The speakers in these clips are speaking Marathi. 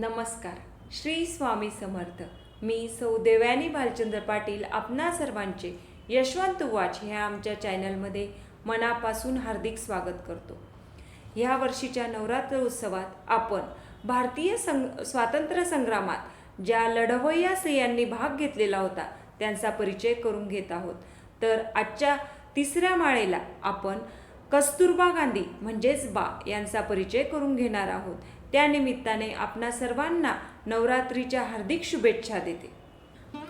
नमस्कार. श्री स्वामी समर्थ. मी सौ देवयानी भालचंद्र पाटील आपणा सर्वांचे यशवंत वाच ह्या आमच्या चॅनलमध्ये मनापासून हार्दिक स्वागत करतो. ह्या वर्षीच्या नवरात्र उत्सवात आपण भारतीय संग स्वातंत्र्य संग्रामात ज्या लढवय्या स्त्रियांनी भाग घेतलेला होता त्यांचा परिचय करून घेत आहोत. तर आजच्या तिसऱ्या माळेला आपण कस्तुरबा गांधी म्हणजेच बा यांचा परिचय करून घेणार आहोत. त्यानिमित्ताने आपणा सर्वांना नवरात्रीच्या हार्दिक शुभेच्छा देते.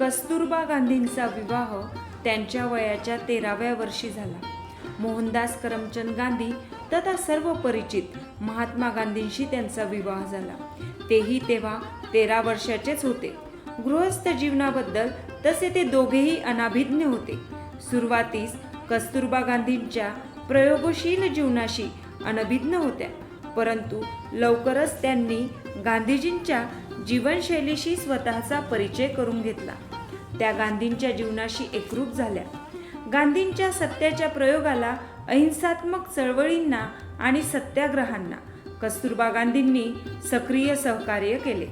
कस्तुरबा गांधींचा विवाह त्यांच्या वयाच्या तेराव्या वर्षी झाला. मोहनदास करमचंद गांधी तथा सर्व परिचित महात्मा गांधींशी त्यांचा विवाह झाला. तेही तेव्हा तेरा वर्षाचेच होते. गृहस्थ जीवनाबद्दल तसे ते दोघेही अनाभिज्ञ होते. सुरुवातीस कस्तुरबा गांधींच्या प्रयोगशील जीवनाशी अनभिज्ञ होत्या. परंतु लवकरच त्यांनी गांधीजींच्या जीवनशैलीशी स्वतःचा परिचय करून घेतला. त्या गांधींच्या जीवनाशी एकरूप झाल्या. गांधींच्या सत्याच्या प्रयोगाला अहिंसात्मक चळवळींना आणि सत्याग्रहांना कस्तुरबा गांधींनी सक्रिय सहकार्य केले.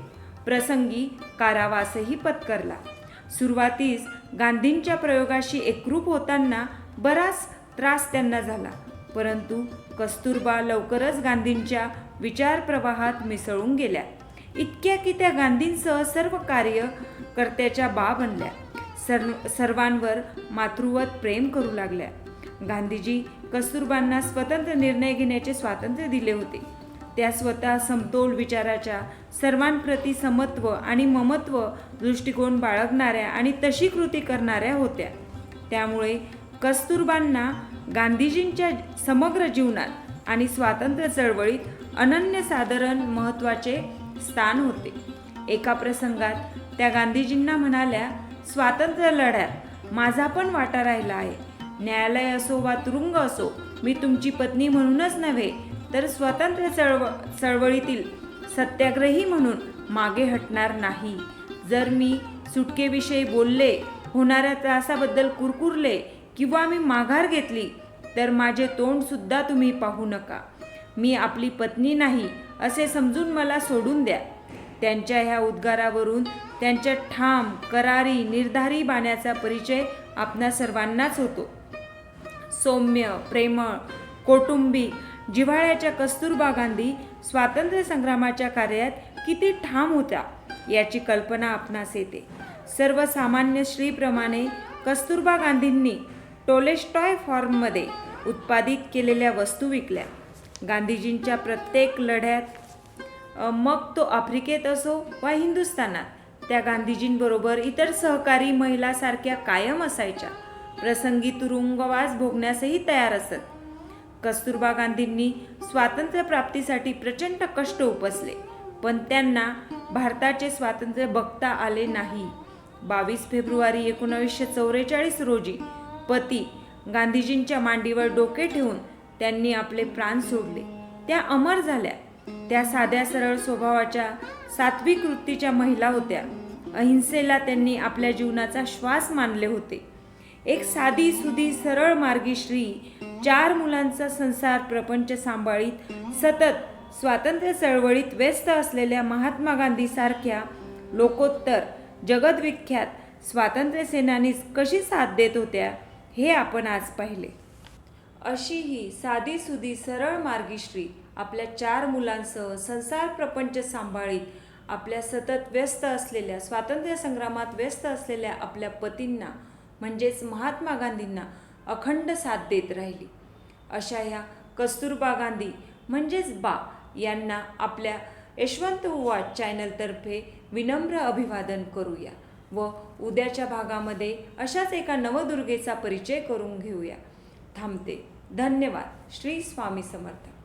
प्रसंगी कारावासही पत्करला. सुरुवातीस गांधींच्या प्रयोगाशी एकरूप होताना बराच त्रास त्यांना झाला परंतु कस्तुरबा लवकरच गांधींच्या विचारप्रवाहात मिसळून गेल्या. इतक्या की त्या गांधींसह सर्व कार्यकर्त्याच्या बा बनल्या. सर्व सर्वांवर मातृवत प्रेम करू लागल्या. गांधीजी कस्तुरबांना स्वतंत्र निर्णय घेण्याचे स्वातंत्र्य दिले होते. त्या स्वतः समतोल विचाराच्या सर्वांप्रती समत्व आणि ममत्व दृष्टिकोन बाळगणाऱ्या आणि तशी कृती करणाऱ्या होत्या. त्यामुळे कस्तुरबांना गांधीजींच्या समग्र जीवनात आणि स्वातंत्र्य चळवळीत अनन्यसाधारण महत्त्वाचे स्थान होते. एका प्रसंगात त्या गांधीजींना म्हणाल्या स्वातंत्र्य लढ्यात माझा पण वाटा राहिला आहे. न्यायालय असो वा तुरुंग असो मी तुमची पत्नी म्हणूनच नव्हे तर स्वातंत्र्य चळव चळवळीतील सत्याग्रही म्हणून मागे हटणार नाही. जर मी सुटकेविषयी बोलले होणाऱ्या त्रासाबद्दल कुरकुरले किंवा मी माघार घेतली तर माझे तोंडसुद्धा तुम्ही पाहू नका. मी आपली पत्नी नाही असे समजून मला सोडून द्या. त्यांच्या ह्या उद्गारावरून त्यांच्या ठाम करारी निर्धारी बाण्याचा परिचय आपणा सर्वांनाच होतो. सौम्य प्रेमळ कौटुंबिक जिव्हाळ्याच्या कस्तुरबा गांधी स्वातंत्र्य संग्रामाच्या कार्यात किती ठाम होत्या याची कल्पना आपणास येते. सर्वसामान्य स्त्रीप्रमाणे कस्तुरबा गांधींनी टोलेस्टॉय फॉर्ममध्ये उत्पादित केलेल्या वस्तू विकल्या. गांधीजींच्या प्रत्येक लढ्यात मग तो आफ्रिकेत असो वा हिंदुस्थानात त्या गांधीजींबरोबर इतर सहकारी महिलासारख्या कायम असायच्या. प्रसंगी तुरुंगवास भोगण्यासही तयार असत. कस्तुरबा गांधींनी स्वातंत्र्यप्राप्तीसाठी प्रचंड कष्ट उपसले पण त्यांना भारताचे स्वातंत्र्य बघता आले नाही. बावीस फेब्रुवारी एकोणावीसशे चौवेचाळीस रोजी पती गांधीजींच्या मांडीवर डोके ठेवून त्यांनी आपले प्राण सोडले. त्या अमर झाल्या. त्या साध्या सरळ स्वभावाच्या सात्विक वृत्तीच्या महिला होत्या. अहिंसेला त्यांनी आपल्या जीवनाचा श्वास मानले होते. एक साधी सुधी सरळ मार्गी श्री चार मुलांचा संसार प्रपंच सांभाळीत सतत स्वातंत्र्य चळवळीत व्यस्त असलेल्या महात्मा गांधी सारख्या लोकोत्तर जगदविख्यात स्वातंत्र्य सेनानीच कशी साथ देत होत्या? हे आपण आज पाहिले. अशी ही साधी सुधी सरळ मार्गी श्री आपल्या चार मुलांसह संसार प्रपंच सांभाळीत आपल्या सतत व्यस्त असलेल्या स्वातंत्र्य संग्रामात व्यस्त असलेल्या आपल्या पतींना म्हणजेच महात्मा गांधींना अखंड साथ देत राहिली. अशा ह्या कस्तुरबा गांधी म्हणजेच बा यांना आपल्या यशवंत वाच चॅनलतर्फे विनम्र अभिवादन करूया. व उद्याच्या भागामध्ये अशाच एका नवदुर्गेचा परिचय करून घेऊया. थांबते. धन्यवाद. श्री स्वामी समर्थ.